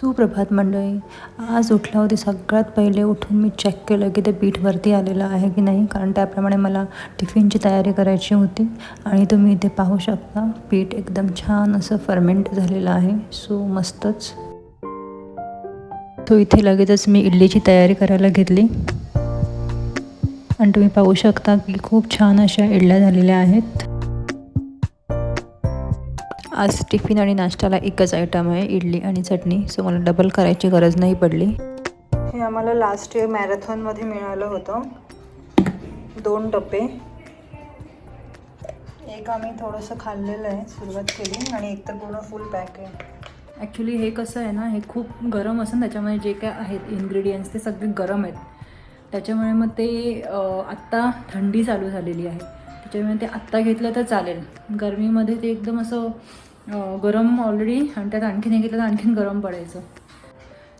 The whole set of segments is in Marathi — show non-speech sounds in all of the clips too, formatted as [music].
सुप्रभात मंडळी. आज उठल्यावरती होती सगळ्यात पहिले उठून मी चेक केलं की ते पीठ वरती आलेलं आहे की नाही कारण त्याप्रमाणे मला टिफिनची तयारी करायची होती. आणि तुम्ही इथे पाहू शकता पीठ एकदम छान असं फर्मेंट झालेलं आहे. सो मस्तच. तो इथे लगेचच मी इडलीची तयारी करायला घेतली. आणि तुम्ही पाहू शकता की खूप छान अशा इडल्या झालेल्या आहेत. आज टिफिन आणि नाश्त्याला एकच आयटम आहे इडली आणि चटणी. सो मला डबल करायची गरज नाही पडली. हे आम्हाला लास्ट इयर मॅरेथॉनमध्ये मिळालं होतं. दोन डबे एक आम्ही थोडंसं खाल्लेलं आहे सुरुवात केली आणि एक तर पूर्ण फुल पॅक आहे. ॲक्च्युली हे कसं आहे ना हे खूप गरम असं त्याच्यामध्ये जे काय आहेत इन्ग्रेडियंट्स ते सगळे गरम आहेत. त्याच्यामुळे मग ते आत्ता थंडी चालू झालेली आहे. त्याच्यामुळे ते आत्ता घेतलं तर चालेल. गरमीमध्ये ते एकदम असं गरम ऑलरेडी आणि त्यात आणखीन हे घेतलं तर आणखीन गरम पडायचं.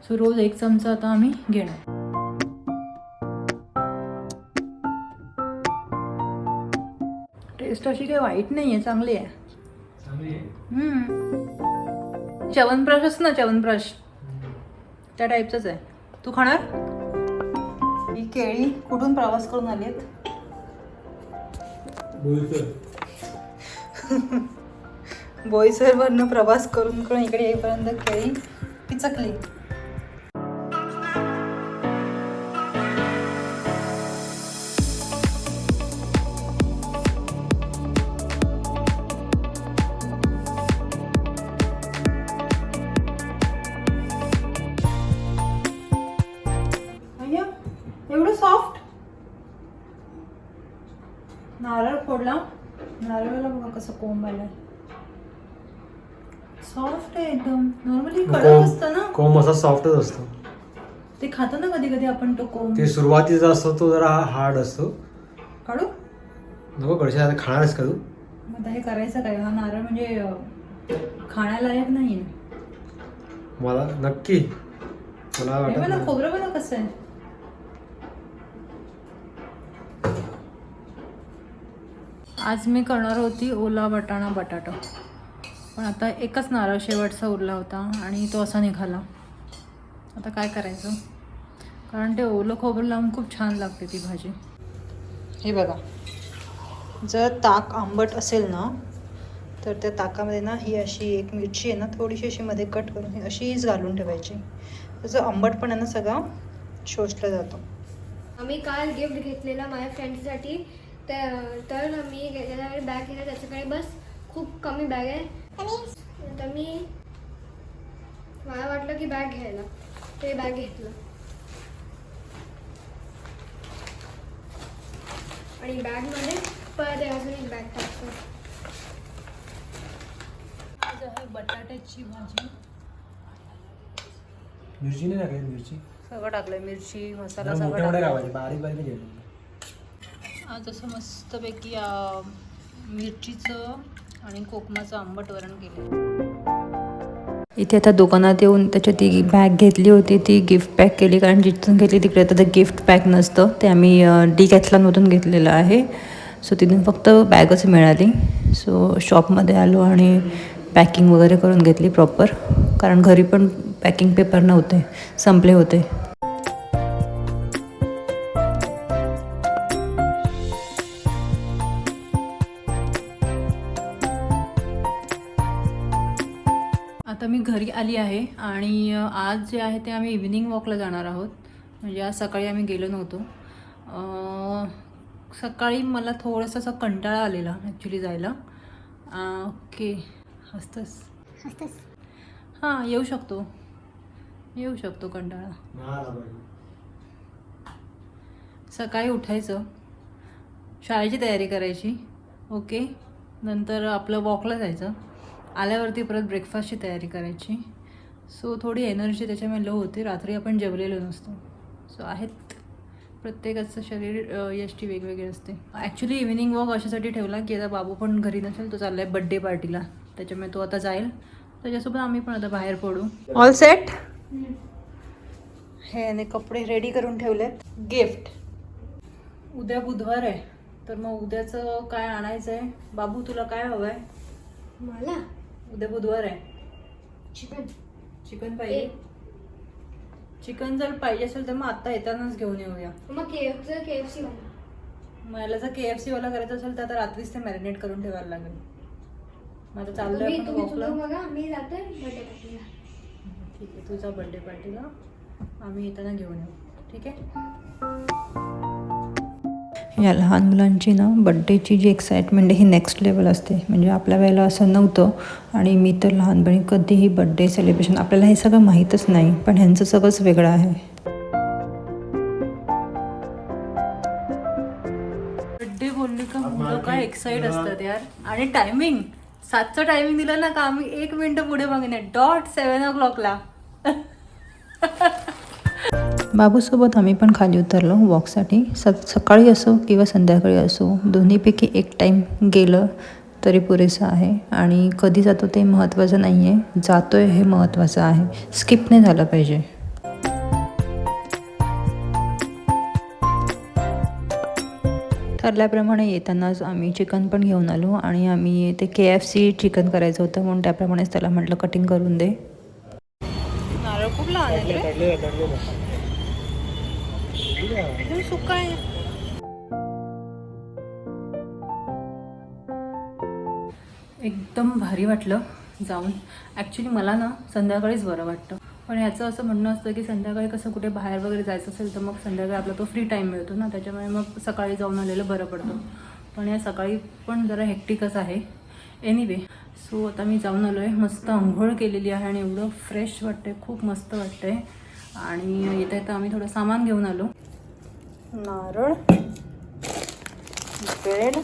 सो रोज एक चमचा आता आम्ही घेणार. टेस्ट अशी काही वाईट नाही आहे. चांगली आहे. हम्म. च्यवनप्राश असतं ना च्यवनप्राश. त्या टाईपचंच आहे. तू खाणार? ही केळी कुठून प्रवास करून आली आहेत? [laughs] बोईसरवरनं प्रवास करून करून इकडे येईपर्यंत केळी पिचकली. एवढं सॉफ्ट नारळ फोडला. नारळाला बघा कसं कोंब आलाय. सॉफ्ट आहे एकदम. नॉर्मली कडक असतं ना? कोंब असा सॉफ्टच असतो. ते खातो ना कधी कधी आपण तो कोंब ते सुरुवातीचा असतो तो जरा हार्ड असतो. काढू? नको कडशा आता खाणारच का तू मग आता हे करायचं काय? हा नारळ म्हणजे अं, खाण्यालायक नाही मला नक्की. मला वाटत नाही. खोबरं बघा कसं आहे. आज मी करणार होती ओला वाटाणा बटाटा. पण आता एकच नारळ शेवटचा उरला होता आणि तो असा निघाला. आता काय करायचं? कारण ते ओलं खोबरं लावून खूप छान लागते ती भाजी. हे बघा. जर ताक आंबट असेल ना तर त्या ताकामध्ये ना ही अशी एक मिरची आहे ना थोडीशी अशी मध्ये कट करून अशीच घालून ठेवायची. त्याचं आंबटपणा ना सगळा शोषला जातो. आम्ही काल गिफ्ट घेतलेला माझ्या फ्रेंडसाठी तर मी त्याच्याकडे बॅग घेतला त्याच्याकडे बस. खूप कमी बॅग आहे. तर मी मला वाटलं की बॅग घ्यायला. ते बॅग घेतलं. आणि बॅगमध्ये परत अजून एक बॅग टाकतो. आहे बटाट्याची भाजी. मिरची नाही टाकायची मिरची? सगळं टाकलंय मिरची मसाला सगळं बारीक बारीक. आज असं मस्तपैकी अं, मिरचीचं आणि कोकमाचं आंबट वरण केलं. इथे आता दुकानात येऊन त्याच्या ती बॅग घेतली होती ती गिफ्ट पॅक केली. कारण जिथून घेतली तिकडे आता ते गिफ्ट पॅक नसतं. ते आम्ही डी कॅथलॉनमधून घेतलेलं आहे. सो तिथून फक्त बॅगच मिळाली. सो शॉपमध्ये आलो आणि पॅकिंग वगैरे करून घेतली प्रॉपर कारण घरी पण पॅकिंग पेपर नव्हते. संपले होते. मी घरी आली आहे आणि आज जे आहे ते आम्ही इव्हिनिंग वॉकला जाणार आहोत. म्हणजे आज सकाळी आम्ही गेलो नव्हतो. अ, सकाळी मला थोडंसं असं कंटाळा आलेला ॲक्च्युली जायला. ओके. हसतस? हां येऊ शकतो. येऊ शकतो कंटाळा. सकाळी उठायचं. शाळेची तयारी करायची. ओके. नंतर आपलं वॉकला जायचं. आल्यावरती परत ब्रेकफास्टची तयारी करायची. सो थोडी एनर्जी त्याच्यामुळे लो होते. रात्री आपण जेवलेलो नसतो. सो आहेत. प्रत्येकाचं शरीर यष्टी वेगवेगळी असते. ॲक्च्युली इव्हिनिंग वॉक अशासाठी ठेवला की आता बाबू पण घरी नसेल तो चालला आहे बड्डे पार्टीला त्याच्यामुळे तो आता जाईल. त्याच्यासोबत आम्ही पण आता बाहेर पडू. ऑल सेट हे आणि कपडे रेडी करून ठेवलेत. गिफ्ट उद्या बुधवार आहे. तर मग उद्याचं काय आणायचं आहे बाबू तुला काय हवं आहे मला? उद्या बुधवार आहे. चिकन. चिकन पाहिजे. चिकन जर पाहिजे असेल तर मग आता येतानाच घेऊन येऊया. मग के के एफ सी मला जर के एफ सी वाला करायचं असेल तर आता रात्रीच ते मॅरिनेट करून ठेवायला लागेल. मग आता तुम्ही तुम्ही बघा मी जाते बर्थडे पार्टीला ठीक आहे तुझा बर्थडे पार्टीला आम्ही येताना घेऊन येऊ. ठीक आहे? या लहान मुलांची ना बड्डेची जी एक्साइटमेंट आहे ही नेक्स्ट लेवल असते. म्हणजे आपल्या वेळेला असं नव्हतं आणि मी तर लहानपणी कधीही बड्डे सेलिब्रेशन आपल्याला हे सगळं माहीतच नाही पण ह्यांचं सगळंच वेगळं आहे. बड्डे बोलले का मुलं काय एक्साइट असतात यार. आणि टायमिंग सातचं टायमिंग दिलं ना का आम्ही एक मिनिट पुढे बघणार डॉट सेवन ओ क्लॉकला बाबूसोबत आम्ही पण खाली उतरलो वॉकसाठी स सकाळी असो किंवा संध्याकाळी असो दोन्हीपैकी एक टाईम गेलं तरी पुरेसं आहे. आणि कधी जातो ते महत्त्वाचं नाही आहे जातोय हे महत्त्वाचं आहे. स्किप नाही झालं पाहिजे. ठरल्याप्रमाणे येतानाच आम्ही चिकन पण घेऊन आलो आणि आम्ही ते के एफ सी चिकन करायचं होतं म्हणून त्याप्रमाणेच त्याला म्हटलं कटिंग करून दे. नारळ खूप लहान आहे सुका आहे? एकदम भारी वाटलं जाऊन. ॲक्च्युली मला ना संध्याकाळीच बरं वाटतं. पण ह्याचं असं म्हणणं असतं की संध्याकाळी कसं कुठे बाहेर वगैरे जायचं असेल तर मग संध्याकाळी आपला तो फ्री टाईम मिळतो ना. त्याच्यामुळे मग सकाळी जाऊन आलेलं बरं पडतं. पण या सकाळी पण जरा हेक्टिकच आहे. एनिवे सो आता मी जाऊन आलो आहे मस्त आंघोळ केलेली आहे आणि एवढं फ्रेश वाटतंय. खूप मस्त वाटतंय. आणि येता येता आम्ही थोडं सामान घेऊन आलो. नारळ ब्रेड.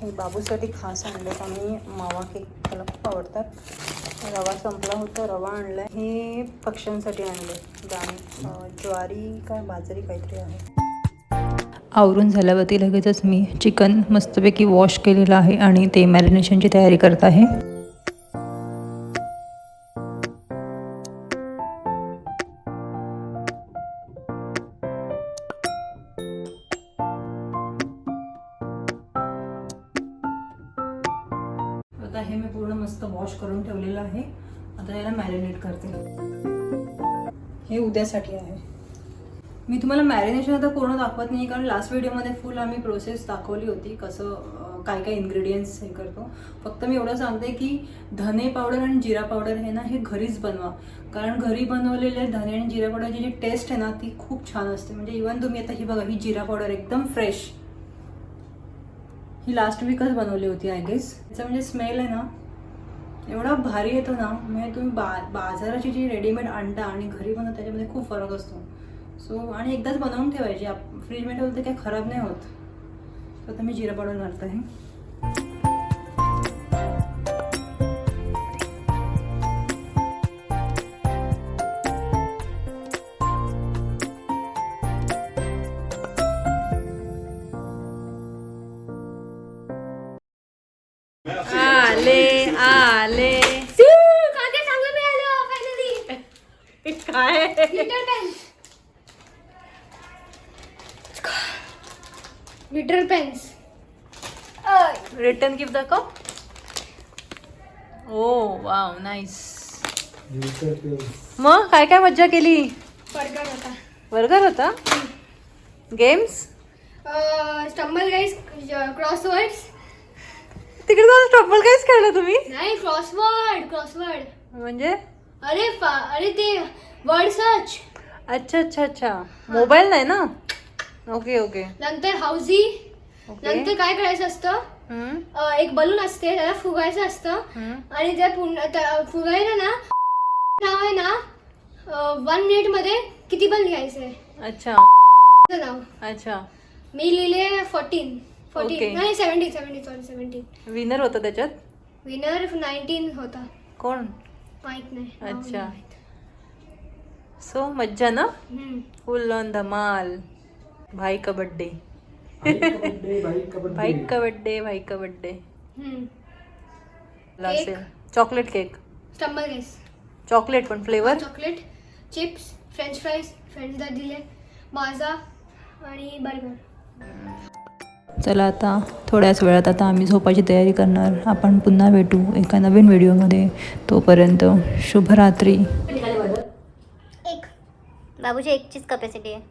हे बाबूसाठी खास आणलेत आम्ही. मावा केक त्याला खूप आवडतात. रवा संपला होता रवा आणला हे पक्ष्यांसाठी आणले दाणे ज्वारी काय बाजरी काहीतरी आहे. आवरून झाल्यावरती लगेचच मी चिकन मस्तपैकी वॉश केलेलं आहे आणि ते मॅरिनेशनची तयारी करत आहे. मस्त वॉश करून ठेवलेलं आहे. आता याला मॅरिनेट करते. हे उद्यासाठी आहे. मी तुम्हाला मॅरिनेशन आता पूर्ण दाखवत नाही कारण लास्ट व्हिडिओमध्ये फुल आम्ही प्रोसेस दाखवली होती कसं काय काय इन्ग्रेडियंट्स हे करतो. फक्त मी एवढं सांगते की धने पावडर आणि जिरा पावडर हे ना हे घरीच बनवा. कारण घरी बनवलेले धने आणि जिरा पावडरची जी टेस्ट आहे ना ती खूप छान असते. म्हणजे इवन तुम्ही आता ही बघा ही जिरा पावडर एकदम फ्रेश ही लास्ट वीकच बनवली होती आय गेस त्याचा म्हणजे स्मेल आहे ना एवढा भारी येतो ना म्हणजे तुम्ही बा बाजाराची जी रेडीमेड आणता आणि घरी बनवता त्याच्यामध्ये खूप फरक असतो. सो आणि एकदाच बनवून ठेवायची. आप फ्रीजमध्ये ठेवलं तर काही खराब नाही होत. तर मी जिरा पावडर घालत आहे लिटर पेन्स रिटर्न गिफ्ट दाखव. ओ वाव नाईस मग काय काय मज्जा केली? बर्गर होता. बर्गर होता? गेम्स स्टंबल गाईज क्रॉसवर्ड्स तिकडे जाऊन ट्रबल काहीच खेळलं तुम्ही? नाही क्रॉसवर्ड क्रॉसवर्ड म्हणजे? अरे फा- अरे ते वर्ड सर्च अच्छा अच्छा अच्छा. मोबाईल नाही ना? Okay okay. नंतर ओके. नंतर काय करायचं असतं? अं, एक बलून असते त्याला फुगायचं असतं. आणि त्या- फुगायला ना [laughs] नाव आहे ना वन मिनिटमध्ये किती पण लिहायचंय? अच्छा. त्याचं नाव? अच्छा. मी लिहिले फोर्टीन Okay. फोर्टीन नाही seventeen seventeen sorry seventeen winner होता त्याच्यात? विनर नाईन्टीन होता. कोण? माहीत नाही. नाव अच्छा. नाही माहीत. सो मज्जा ना? हम्म. फुल ऑन धमाल भाई का बर्थडे. भाई का बर्थडे भाई का birthday. Chocolate cake. Stumble guess chocolate पण flavour. Chocolate chips french fries फ्रेंड्सला दिले माझा आणि बर्गर. चला आता थोड्याच वेळात आता आम्ही झोपायची तयारी करणार. आपण पुन्हा भेटू एका नवीन व्हिडिओमध्ये. तोपर्यंत शुभरात्री. एक. बाबूची एकचीच कपॅसिटी आहे.